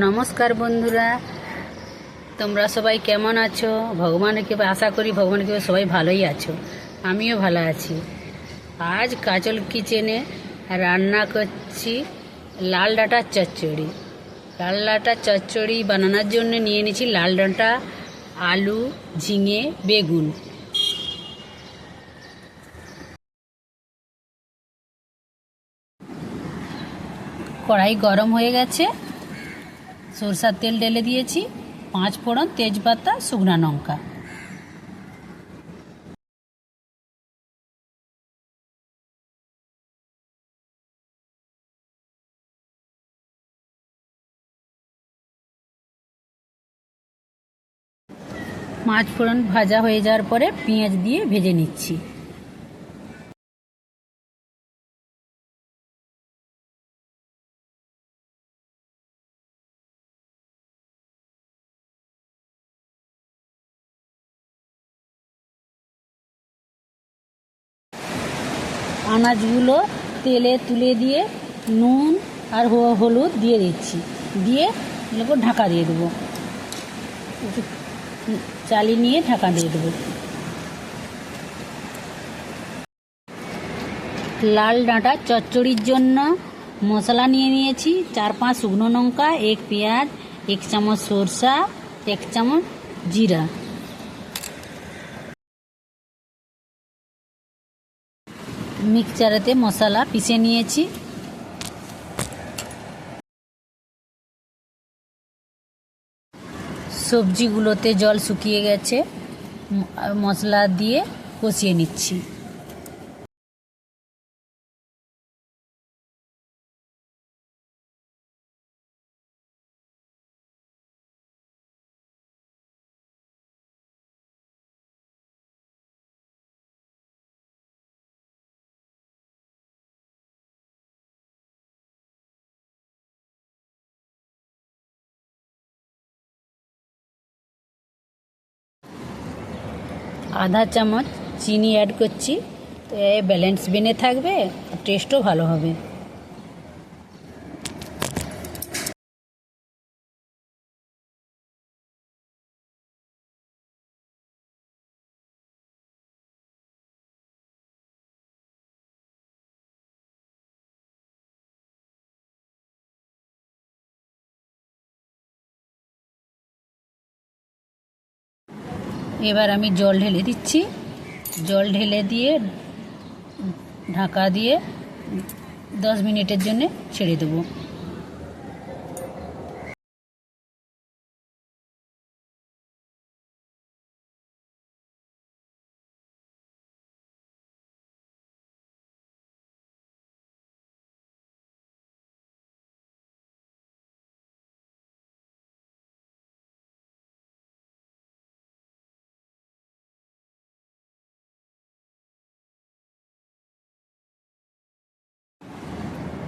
নমস্কার বন্ধুরা। তোমরা সবাই কেমন আছো? ভগবানকে আশা করি ভগবানকে সবাই ভালোই আছো। আমিও ভালো আছি। আজ কাজল কিচেনে রান্না করছি লাল ডাঁটার চচ্চড়ি। লাল ডাঁটার চচ্চড়ি বানানোর জন্য নিয়ে নিয়েছি লাল ডাঁটা, আলু, ঝিঙে, বেগুন। কড়াই গরম হয়ে গেছে। সরষার তেল ঢেলে দিয়েছি, পাঁচ ফোড়ন তেজপাতা, শুকনা লঙ্কা। পাঁচ ফোড়ন ভাজা হয়ে যাওয়ার পরে পেঁয়াজ দিয়ে ভেজে নিচ্ছি। আনাজগুলো তেলে তুলে দিয়ে নুন আর হলুদ দিয়ে দিচ্ছি। দিয়ে এগুলোকে ঢাকা দিয়ে দেবো। চালিয়ে নিয়ে ঢাকা দিয়ে দেবো। লাল ডাঁটা চচ্চড়ির জন্য মশলা নিয়ে নিয়েছি। চার পাঁচ শুকনো লঙ্কা, এক পেঁয়াজ, এক চামচ সরষা, এক চামচ জিরা। মিক্সচারেতে মশলা পিষে নিয়েছি। সবজিগুলোতে জল শুকিয়ে গেছে মশলা দিয়ে কষিয়ে নিচ্ছি। আধা চামচ চিনি অ্যাড করছি তো এ ব্যালেন্স বেনে থাকবে টেস্টও ভালো হবে। এবার আমি জল ঢেলে দিচ্ছি। জল ঢেলে দিয়ে, ঢাকা দিয়ে দশ মিনিটের জন্যে ছেড়ে দেবো।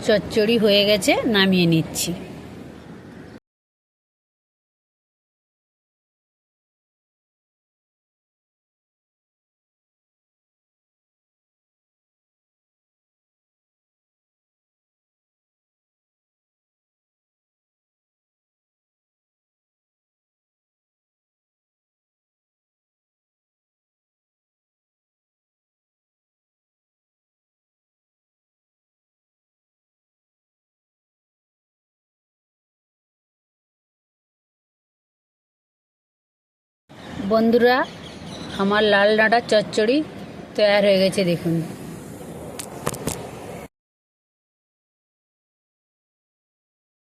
চচ্চড়ি হয়ে গেছে নামিয়ে নিচ্ছি। বন্ধুরা আমার লাল ডাঁটা চচ্চড়ি তৈরি হয়ে গেছে দেখুন।